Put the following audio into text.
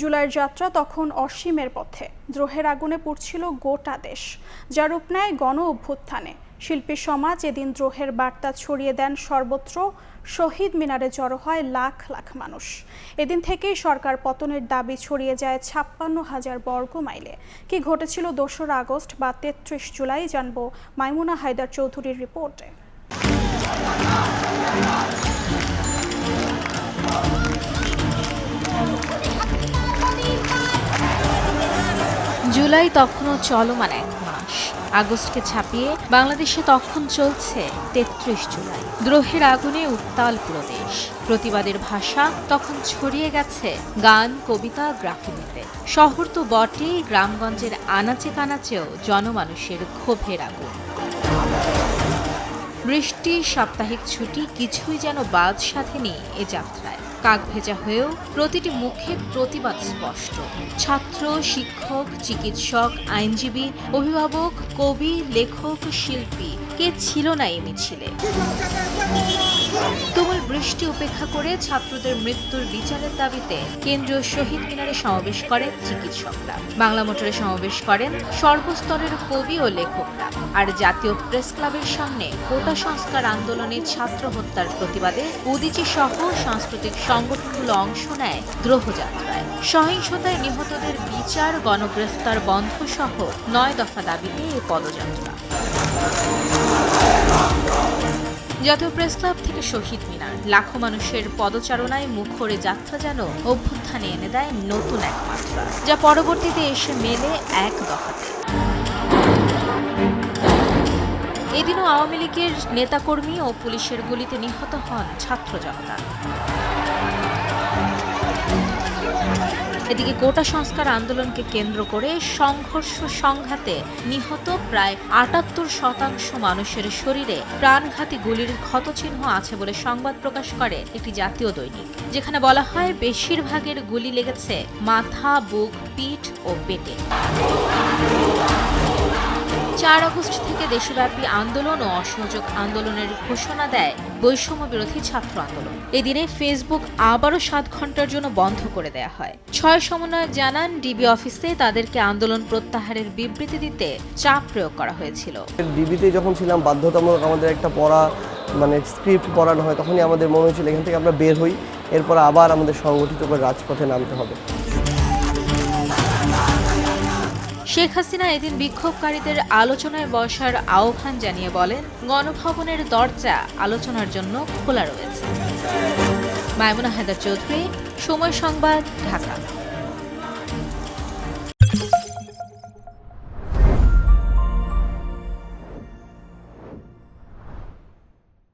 জুলাইয়ের যাত্রা তখন অসীমের পথে। দ্রোহের আগুনে পুড়ছিল গোটা দেশ। যার রূপ নেয় গণ অভ্যুত্থানে। শিল্পী সমাজ এদিন দ্রোহের বার্তা ছড়িয়ে দেন সর্বত্র। শহীদ মিনারে জড়ো হয় লাখ লাখ মানুষ। এদিন থেকেই সরকার পতনের দাবি ছড়িয়ে যায় ছাপ্পান্ন হাজার বর্গ মাইলে। কি ঘটেছিল দোসরা আগস্ট বা তেত্রিশ জুলাই জানব মাইমুনা হায়দার চৌধুরীর রিপোর্টে। জুলাই তখনও চলমান এক মাস। আগস্টকে ছাপিয়ে বাংলাদেশে তখন চলছে তেত্রিশ জুলাই। দ্রোহের আগুনে উত্তাল পুরো দেশ। প্রতিবাদের ভাষা তখন ছড়িয়ে গেছে গান, কবিতা, গ্রাফিতিতে। শহর তো বটেই গ্রামগঞ্জের আনাচে কানাচেও জনমানুষের ক্ষোভের আগুন। বৃষ্টি, সাপ্তাহিক ছুটি, কিছুই যেন বাদ সাধেনি এ যাত্রায়। কাক ভেজা হয়েও প্রতিটি মুখে প্রতিবাদ স্পষ্ট। ছাত্র, শিক্ষক, চিকিৎসক, আইনজীবী, অভিভাবক, কবি, লেখক, শিল্পী, কে ছিল না এই মিছিলে? বৃষ্টি উপেক্ষা করে ছাত্রদের মৃত্যুর বিচারের দাবিতে কেন্দ্রীয় শহীদ মিনারে সমাবেশ করেন চিকিৎসকরা। বাংলা মোটরে সমাবেশ করেন সর্বস্তরের কবি ও লেখকরা। আর জাতীয় প্রেস ক্লাবের সামনে কোটা সংস্কার আন্দোলনে ছাত্র হত্যার প্রতিবাদে উদিচি সহ সাংস্কৃতিক সংগঠনগুলো অংশ নেয় দ্রোহযাত্রায়। সহিংসতায় নিহতদের বিচার, গণগ্রেফতার বন্ধ সহ নয় দফা দাবিতে এ পদযাত্রা। জাতীয় প্রেস ক্লাব থেকে শহীদ মিনার লাখো মানুষের পদচারণায় মুখরে যাত্রা যেন অভ্যুত্থানে এনে দেয় নতুন এক মাত্রা যা পরবর্তীতে এসে মেলে এক দফাতে। এদিনও আওয়ামী লীগের নেতাকর্মী ও পুলিশের গুলিতে নিহত হন ছাত্র জনতা। এদিকে কোটা সংস্কার আন্দোলনকে কেন্দ্র করে সংঘর্ষ সংঘাতে নিহত প্রায় আটাত্তর শতাংশ মানুষের শরীরে প্রাণঘাতী গুলির ক্ষতচিহ্ন আছে বলে সংবাদ প্রকাশ করে একটি জাতীয় দৈনিক, যেখানে বলা হয় বেশিরভাগের গুলি লেগেছে মাথা, বুক, পিঠ ও পেটে। চার আগস্ট দেশব্যাপী আন্দোলন ও অসহযোগ আন্দোলনের ঘোষণা দেয় বৈষম্য বিরোধী ছাত্র আন্দোলন। এদিনে ফেসবুক আবারও সাত ঘণ্টার জন্য বন্ধ করে দেয়া হয়। ছয় সমন্বয়ক জানান, ডিবি অফিসে তাদেরকে আন্দোলন প্রত্যাহারের বিবৃতি দিতে চাপ প্রয়োগ করা হয়েছিল। ডিবিতে যখন ছিলাম, বাধ্যতামূলক আমাদের একটা পড়া মানে স্ক্রিপ্ট পড়ানো হয়, তখনই আমাদের মনে হয়েছিল এখান থেকে আমরা বের হই। এরপর আবার আমাদের সংগঠিত করে রাজপথে নামতে হবে। শেখ হাসিনা এদিন বিক্ষোভকারীদের আলোচনায় বসার আহ্বান জানিয়ে বলেন, গণভবনের দরজা আলোচনার জন্য খোলা রয়েছে। মায়মুনা হায়দার চৌধুরী, সময় সংবাদ, ঢাকা।